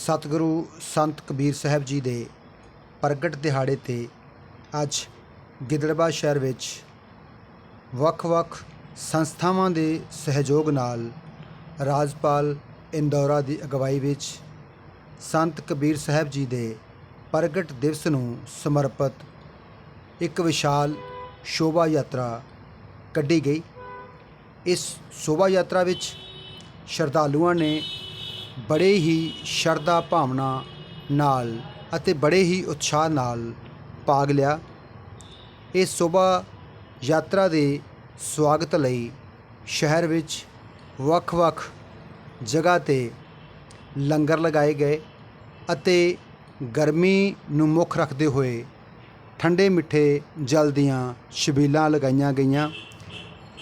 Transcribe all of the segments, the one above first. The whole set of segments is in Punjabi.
ਸਤਿਗੁਰੂ ਸੰਤ ਕਬੀਰ ਸਾਹਿਬ ਜੀ ਦੇ ਪ੍ਰਗਟ ਦਿਹਾੜੇ ਤੇ ਅੱਜ ਗਿੱਦੜਬਾਹਾ ਸ਼ਹਿਰ ਵਿੱਚ ਵੱਖ-ਵੱਖ ਸੰਸਥਾਵਾਂ ਦੇ ਸਹਿਯੋਗ ਨਾਲ ਰਾਜਪਾਲ ਇੰਦੌਰਾ ਦੀ ਅਗਵਾਈ ਵਿੱਚ ਸੰਤ ਕਬੀਰ ਸਾਹਿਬ ਜੀ ਦੇ ਪ੍ਰਗਟ ਦਿਵਸ ਨੂੰ ਸਮਰਪਿਤ ਇੱਕ ਵਿਸ਼ਾਲ ਸ਼ੋਭਾ ਯਾਤਰਾ ਕੱਢੀ ਗਈ। ਇਸ ਸ਼ੋਭਾ ਯਾਤਰਾ ਵਿੱਚ ਸ਼ਰਧਾਲੂਆਂ ਨੇ ਬੜੇ ਹੀ ਸ਼ਰਧਾ ਭਾਵਨਾ ਨਾਲ ਅਤੇ ਬੜੇ ਹੀ ਉਤਸ਼ਾਹ ਨਾਲ ਭਾਗ ਲਿਆ। ਇਹ ਸ਼ੋਭਾ ਯਾਤਰਾ ਦੇ ਸਵਾਗਤ ਲਈ ਸ਼ਹਿਰ ਵਿੱਚ ਵੱਖ-ਵੱਖ ਜਗ੍ਹਾ ਤੇ ਲੰਗਰ ਲਗਾਏ ਗਏ ਅਤੇ ਗਰਮੀ ਨੂੰ ਮੁੱਖ ਰੱਖਦੇ ਹੋਏ ਠੰਡੇ ਮਿੱਠੇ ਜਲ ਦੀਆਂ ਛਬੀਲਾਂ ਲਗਾਈਆਂ ਗਈਆਂ।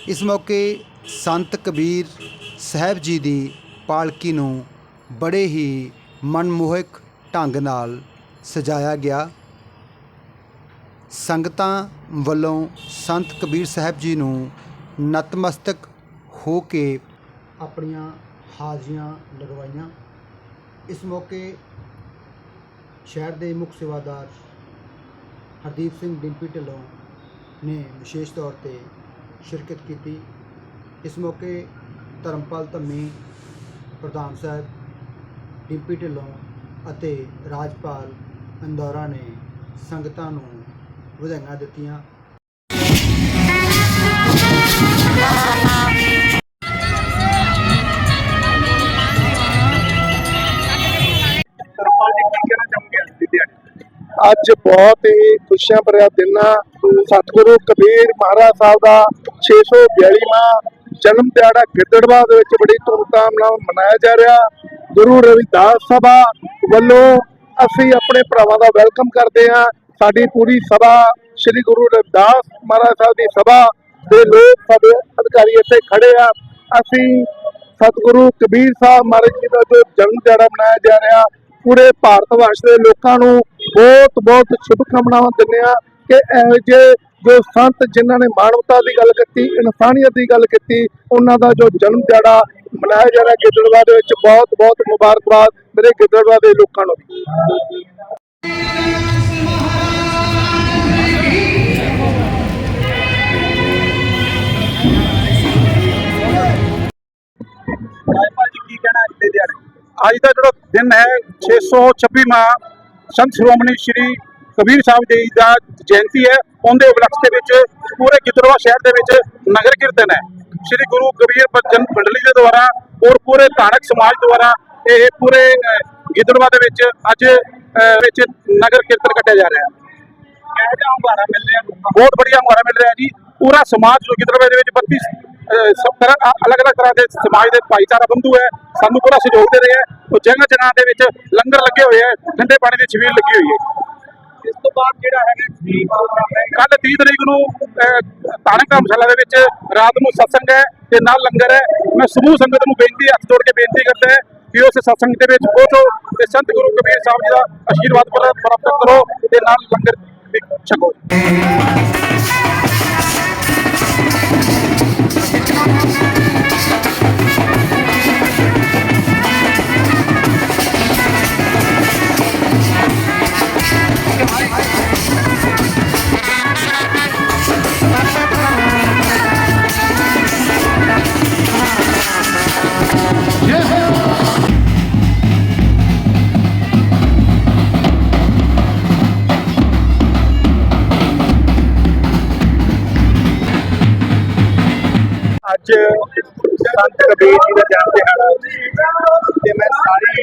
ਇਸ ਮੌਕੇ ਸੰਤ ਕਬੀਰ ਸਾਹਿਬ ਜੀ ਦੀ ਪਾਲਕੀ ਨੂੰ ਬੜੇ ਹੀ ਮਨਮੋਹਕ ਢੰਗ ਨਾਲ ਸਜਾਇਆ ਗਿਆ। ਸੰਗਤਾਂ ਵੱਲੋਂ ਸੰਤ ਕਬੀਰ ਸਾਹਿਬ ਜੀ ਨੂੰ ਨਤਮਸਤਕ ਹੋ ਕੇ ਆਪਣੀਆਂ ਹਾਜ਼ਰੀਆਂ ਲਗਵਾਈਆਂ। ਇਸ ਮੌਕੇ ਸ਼ਹਿਰ ਦੇ ਮੁੱਖ ਸੇਵਾਦਾਰ ਹਰਦੀਪ ਸਿੰਘ ਡਿੰਪੀ ਢਿੱਲੋਂ ਨੇ ਵਿਸ਼ੇਸ਼ ਤੌਰ ਤੇ ਸ਼ਿਰਕਤ ਕੀਤੀ। ਇਸ ਮੌਕੇ ਧਰਮਪਾਲ ਧੰਮੀ ਪ੍ਰਧਾਨ ਸਾਹਿਬ ਡਿੰਪੀ ਢਿੱਲੋਂ ਅਤੇ ਰਾਜਪਾਲ ਇੰਦੌਰਾ ਨੇ ਸੰਗਤਾਂ ਨੂੰ ਵਧਾਈਆਂ ਦਿੱਤੀਆਂ। ਅੱਜ ਬਹੁਤ ਹੀ ਖੁਸ਼ੀਆਂ ਭਰਿਆ ਦਿਨ ਆ। ਸਤਿਗੁਰੂ ਕਬੀਰ ਮਹਾਰਾਜ ਸਾਹਿਬ ਦਾ 642ਵਾਂ ਜਨਮ ਦਿਹਾੜਾ ਗਿੱਦੜਵਾ ਦੇ ਵਿੱਚ ਬੜੀ ਧੂਮਧਾਮ ਨਾਲ ਮਨਾਇਆ ਜਾ ਰਿਹਾ। ਗੁਰੂ ਰਵਿਦਾਸ ਸਭਾ ਵੱਲੋਂ ਅਸੀਂ ਆਪਣੇ ਭਰਾਵਾਂ ਦਾ ਵੈਲਕਮ ਕਰਦੇ ਹਾਂ। ਸਾਡੀ ਪੂਰੀ ਸਭਾ, ਸ੍ਰੀ ਗੁਰੂ ਰਵਿਦਾਸ ਮਹਾਰਾਜ ਸਾਹਿਬ ਦੀ ਸਭਾ ਦੇ ਲੋਕ ਸਾਡੇ ਅਧਿਕਾਰੀ ਇੱਥੇ ਖੜੇ ਆ। ਅਸੀਂ ਸਤਿਗੁਰੂ ਕਬੀਰ ਸਾਹਿਬ ਮਹਾਰਾਜ ਜੀ ਦਾ ਜੋ ਜਨਮ ਦਿਹਾੜਾ ਮਨਾਇਆ ਜਾ ਰਿਹਾ, ਪੂਰੇ ਭਾਰਤ ਵਰਸ਼ ਦੇ ਲੋਕਾਂ ਨੂੰ ਬਹੁਤ ਬਹੁਤ ਸ਼ੁਭ ਕਾਮਨਾਵਾਂ ਦਿੰਦੇ ਆ ਕਿ ਇਹੋ ਜਿਹੇ ਜੋ ਸੰਤ ਜਿਨ੍ਹਾਂ ਨੇ ਮਾਨਵਤਾ ਦੀ ਗੱਲ ਕੀਤੀ, ਇਨਸਾਨੀਅਤ ਦੀ ਗੱਲ ਕੀਤੀ, ਉਹਨਾਂ ਦਾ ਜੋ ਜਨਮ ਦਿਹਾੜਾ ਮਨਾਇਆ ਜਾ ਰਿਹਾ ਗਿੱਦੜਵਾ ਦੇ ਵਿੱਚ। ਬਹੁਤ ਬਹੁਤ ਮੁਬਾਰਕਬਾਦ ਮੇਰੇ ਗਿੱਦੜਵਾ ਦੇ ਲੋਕਾਂ ਨੂੰ। ਕਹਿਣਾ ਅੱਜ ਦਾ ਜਿਹੜਾ ਦਿਨ ਹੈ 626ਵਾਂ ਸੰਤ ਸ਼੍ਰੋਮਣੀ ਸ਼੍ਰੀ ਕਬੀਰ ਸਾਹਿਬ ਜੀ ਦਾ ਜਯੰਤੀ ਹੈ। ਉਹਦੇ ਉਪਲਕਸ਼ ਦੇ ਵਿੱਚ ਪੂਰੇ ਗਿੱਦੜਵਾ ਸ਼ਹਿਰ ਦੇ ਵਿੱਚ ਨਗਰ ਕੀਰਤਨ ਹੈ। ਸ਼੍ਰੀ ਗੁਰੂ ਕਬੀਰ ਬਚਨ ਮੰਡਲੀ ਦੇ ਦੁਆਰਾ ਔਰ ਪੂਰੇ ਧਾਰਮਿਕ ਸਮਾਜ ਦੁਆਰਾ ਇਹ ਪੂਰੇ ਗਿੱਦੜਵਾ ਦੇ ਵਿੱਚ ਅੱਜ ਵਿੱਚ ਨਗਰ ਕੀਰਤਨ ਕੱਟਿਆ ਜਾ ਰਿਹਾ। ਹੈ ਜਿਹਾ ਹੰਗਾਰਾ ਮਿਲ ਰਿਹਾ ਬਹੁਤ ਬੜੀਆ ਹੰਗਾਰਾ ਮਿਲ ਰਿਹਾ ਜੀ। ਪੂਰਾ ਸਮਾਜ ਜੋ ਗਿੱਦੜਵੇ ਦੇ ਵਿੱਚ 32 ਅਹ, ਸਭ ਤਰ੍ਹਾਂ ਅਲੱਗ-ਅਲੱਗ ਤਰ੍ਹਾਂ ਦੇ ਸਮਾਜ ਦੇ ਭਾਈਚਾਰਾ ਬੰਧੂ ਹੈ ਸਾਨੂੰ ਪੂਰਾ ਸਹਿਯੋਗ ਦੇ ਰਹੇ ਹੈ। ਉਹ ਜਗ੍ਹਾ ਜਗ੍ਹਾ ਦੇ ਵਿੱਚ ਲੰਗਰ ਲੱਗੇ ਹੋਏ ਹੈ ਠੰਡੇ ਪਾਣੀ ਦੀ ਛਬੀਲ ਲੱਗੀ ਹੋਈ ਹੈ। ਇਸ ਤੋਂ ਬਾਅਦ ਜਿਹੜਾ ਹੈਗਾ ਕੱਲ 30 ਤਰੀਕ ਨੂੰ ਤਾਣਕ ਧਰਮਸ਼ਾਲਾ ਦੇ ਵਿੱਚ ਰਾਤ ਨੂੰ ਸਤਸੰਗ ਹੈ ਤੇ ਨਾਲ ਲੰਗਰ ਹੈ। ਮੈਂ ਸਮੂਹ ਸੰਗਤ ਨੂੰ ਬੇਨਤੀ, ਹੱਥ ਜੋੜ ਕੇ ਬੇਨਤੀ ਕਰਦਾ ਹੈ ਕਿ ਉਸ ਸਤਸੰਗ ਦੇ ਵਿੱਚ ਪਹੁੰਚੋ ਤੇ ਸੰਤ ਗੁਰੂ ਕਬੀਰ ਸਾਹਿਬ ਜੀ ਦਾ ਆਸ਼ੀਰਵਾਦ ਪ੍ਰਾਪਤ ਕਰੋ ਤੇ ਨਾਲ ਲੰਗਰ ਵੀ ਛਕੋ। ਅੱਜ ਸੰਤ ਕਬੀਰ ਜੀ ਦਾ ਜਨਮ ਦਿਹਾੜਾ ਤੇ ਮੈਂ ਸਾਰੀ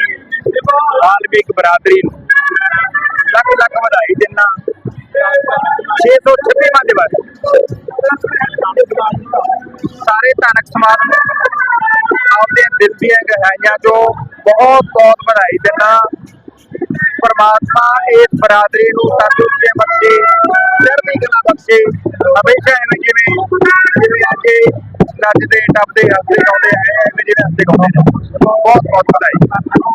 ਵਾਲਮੀਕ ਬਰਾਦਰੀ ਨੂੰ ਲੱਖ ਲੱਖ ਵਧਾਈ ਦਿੰਦਾ 626ਵਾਂ ਦਿਵਸ ਸਾਰੇ ਧਾਰਮਿਕ ਸਮਾਜ ਨੂੰ ਆਪਦੇ ਦਿਲ ਦੀਆਂ ਗਹਿਰਾਈਆਂ ਤੋਂ ਬਹੁਤ ਬਹੁਤ ਵਧਾਈ ਦਿੰਦਾ ਪਰਮਾਤਮਾ ਇਸ ਬਰਾਦਰੀ ਨੂੰ ਤੰਦਰੁਸਤੀ ਬਖਸ਼ੇ, ਚੜ੍ਹਦੀ ਕਲਾ ਬਖਸ਼ੇ, ਹਮੇਸ਼ਾ ਜਿਵੇਂ ਜਿਵੇਂ ਅੱਜ ਨੱਚਦੇ ਟੱਪਦੇ ਹੱਸਦੇ ਗਾਉਂਦੇ ਆਏ ਐਵੇਂ ਜਿਵੇਂ ਹੱਸਦੇ ਗਾਉਂਦੇ ਨੇ ਬਹੁਤ ਬਹੁਤ ਵਧਾਈ।